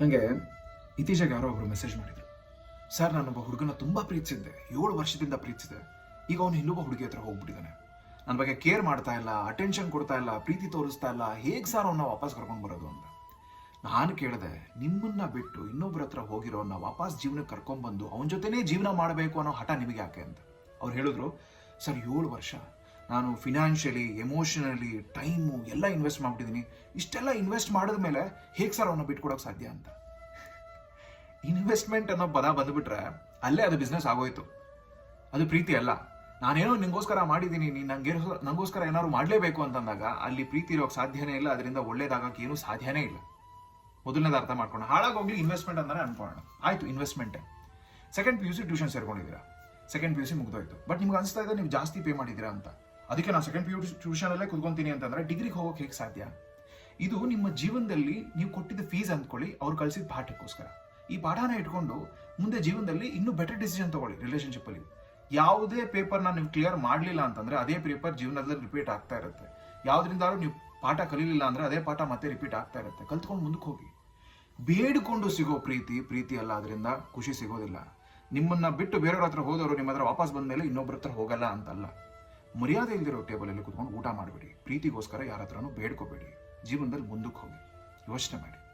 ನನಗೆ ಇತ್ತೀಚೆಗೆ ಯಾರೋ ಒಬ್ರು ಮೆಸೇಜ್ ಮಾಡಿದ್ರು. ಸರ್ ನಾನೊಬ್ಬ ಹುಡುಗನ ತುಂಬ ಪ್ರೀತಿಸಿದ್ದೆ. ಏಳು ವರ್ಷದಿಂದ ಪ್ರೀತಿಸಿದೆ. ಈಗ ಅವನು ಇನ್ನೊಬ್ಬ ಹುಡುಗಿ ಹತ್ರ ಹೋಗ್ಬಿಟ್ಟಿದ್ದಾನೆ. ನನ್ನ ಬಗ್ಗೆ ಕೇರ್ ಮಾಡ್ತಾ ಇಲ್ಲ ಅಟೆನ್ಷನ್ ಕೊಡ್ತಾ ಇಲ್ಲ, ಪ್ರೀತಿ ತೋರಿಸ್ತಾ ಇಲ್ಲ. ಹೇಗೆ ಸರ್ ಅವನ್ನ ವಾಪಸ್ ಕರ್ಕೊಂಡು ಬರೋದು ಅಂತ? ನಾನು ಕೇಳಿದೆ, ನಿಮ್ಮನ್ನ ಬಿಟ್ಟು ಇನ್ನೊಬ್ಬರ ಹತ್ರ ಹೋಗಿರೋನ್ನ ವಾಪಸ್ ಜೀವನಕ್ಕೆ ಕರ್ಕೊಂಡ್ಬಂದು ಅವನ ಜೊತೆನೇ ಜೀವನ ಮಾಡಬೇಕು ಅನ್ನೋ ಹಠ ನಿಮಗೆ ಯಾಕೆ? ಅಂತ. ಅವ್ರು ಹೇಳಿದ್ರು ಸರ್ ಏಳು ವರ್ಷ. ನಾನು ಫಿನಾನ್ಷಿಯಲಿ ಎಮೋಷನಲಿ ಟೈಮು ಎಲ್ಲ ಇನ್ವೆಸ್ಟ್ ಮಾಡ್ಬಿಟ್ಟಿದ್ದೀನಿ ಇಷ್ಟೆಲ್ಲ ಇನ್ವೆಸ್ಟ್ ಮಾಡಿದ ಮೇಲೆ ಹೇಗೆ ಸರ್ ಅವನ್ನ ಬಿಟ್ಕೊಡೋಕೆ ಸಾಧ್ಯ ಅಂತ? ಇನ್ವೆಸ್ಟ್ಮೆಂಟ್ ಅನ್ನೋ ಪದ ಬಂದುಬಿಟ್ರೆ ಅಲ್ಲೇ ಅದು ಬಿಸ್ನೆಸ್ ಆಗೋಯ್ತು. ಅದು ಪ್ರೀತಿ ಅಲ್ಲ. ನಾನೇನೋ ನಿಂಗೋಸ್ಕರ ಮಾಡಿದ್ದೀನಿ ನೀನು ನಂಗೆ ನಂಗೋಸ್ಕರ ಏನಾದ್ರು ಮಾಡಲೇಬೇಕು ಅಂತಂದಾಗ ಅಲ್ಲಿ ಪ್ರೀತಿ ಇರೋಕೆ ಸಾಧ್ಯನೇ ಇಲ್ಲ, ಅದರಿಂದ ಒಳ್ಳೇದಾಗಕ್ಕೆ ಏನೂ ಸಾಧ್ಯನೇ ಇಲ್ಲ. ಮೊದಲನೇದು ಅರ್ಥ ಮಾಡ್ಕೊಂಡು ಹಾಳಾಗೋಗ್ಲಿ ಇನ್ವೆಸ್ಟ್ಮೆಂಟ್ ಅಂದರೆ ಅನ್ಕೊಳ್ಳೋಣ. ಆಯ್ತು ಇನ್ವೆಸ್ಟ್ಮೆಂಟೇ second P U C tuition ಸೇರ್ಕೊಂಡಿದ್ದೀರಾ? Second P U C ಮುಗ್ದೋಯ್ತು. ಬಟ್ ನಿಮ್ಗೆ ಅನಿಸ್ತಾ ಇದೆ, ನೀವು ಜಾಸ್ತಿ ಪೇ ಮಾಡಿದ್ದೀರಾ ಅಂತ. ಅದಕ್ಕೆ ನಾನು ಸೆಕೆಂಡ್ ಪಿ ಯು ಟ್ಯೂಷನಲ್ಲೇ ಕುತ್ಕೊಂತೀನಿ ಅಂತಂದ್ರೆ ಡಿಗ್ರಿಗೆ ಹೋಗೋಕೆ ಹೇಗೆ ಸಾಧ್ಯ? ಇದು ನಿಮ್ಮ ಜೀವನದಲ್ಲಿ ನೀವು ಕೊಟ್ಟಿದ್ದ ಫೀಸ್ ಅಂದ್ಕೊಳ್ಳಿ, ಅವ್ರು ಕಳಿಸಿದ ಪಾಠಕ್ಕೋಸ್ಕರ. ಈ ಪಾಠನ ಇಟ್ಕೊಂಡು ಮುಂದೆ ಜೀವನದಲ್ಲಿ ಇನ್ನೂ ಬೆಟರ್ ಡಿಸಿಷನ್ ತಗೊಳ್ಳಿ ರಿಲೇಷನ್ಶಿಪ್ಪಲ್ಲಿ ಯಾವುದೇ ಪೇಪರ್ನ ನೀವು ಕ್ಲಿಯರ್ ಮಾಡಲಿಲ್ಲ ಅಂತಂದ್ರೆ ಅದೇ ಪೇಪರ್ ಜೀವನದಲ್ಲಿ ರಿಪೀಟ್ ಆಗ್ತಾ ಇರುತ್ತೆ. ಯಾವ್ದ್ರಿಂದಾದ್ರೂ ನೀವು ಪಾಠ ಕಲೀಲಿಲ್ಲ ಅಂದ್ರೆ ಅದೇ ಪಾಠ ಮತ್ತೆ ರಿಪೀಟ್ ಆಗ್ತಾ ಇರುತ್ತೆ. ಕಲ್ತ್ಕೊಂಡು ಮುಂದಕ್ಕೆ ಹೋಗಿ. ಬೇಡಿಕೊಂಡು ಸಿಗೋ ಪ್ರೀತಿ ಪ್ರೀತಿ ಅಲ್ಲ ಅದರಿಂದ ಖುಷಿ ಸಿಗೋದಿಲ್ಲ. ನಿಮ್ಮನ್ನ ಬಿಟ್ಟು ಬೇರೆಯವ್ರ ಹತ್ರ ಹೋದವರು ನಿಮ್ಮ ಹತ್ರ ವಾಪಸ್ ಬಂದ್ಮೇಲೆ ಇನ್ನೊಬ್ಬರ ಹತ್ರ ಹೋಗಲ್ಲ ಅಂತಲ್ಲ. ಮರ್ಯಾದೆ ಇಲ್ದಿರೋ ಟೇಬಲಲ್ಲಿ ಕುತ್ಕೊಂಡು ಊಟ ಮಾಡಬೇಡಿ. ಪ್ರೀತಿಗೋಸ್ಕರ ಯಾರ ಹತ್ರನೂ ಬೇಡ್ಕೋಬೇಡಿ. ಜೀವನದಲ್ಲಿ ಮುಂದಕ್ಕೆ ಹೋಗಿ ಯೋಚನೆ ಮಾಡಿ.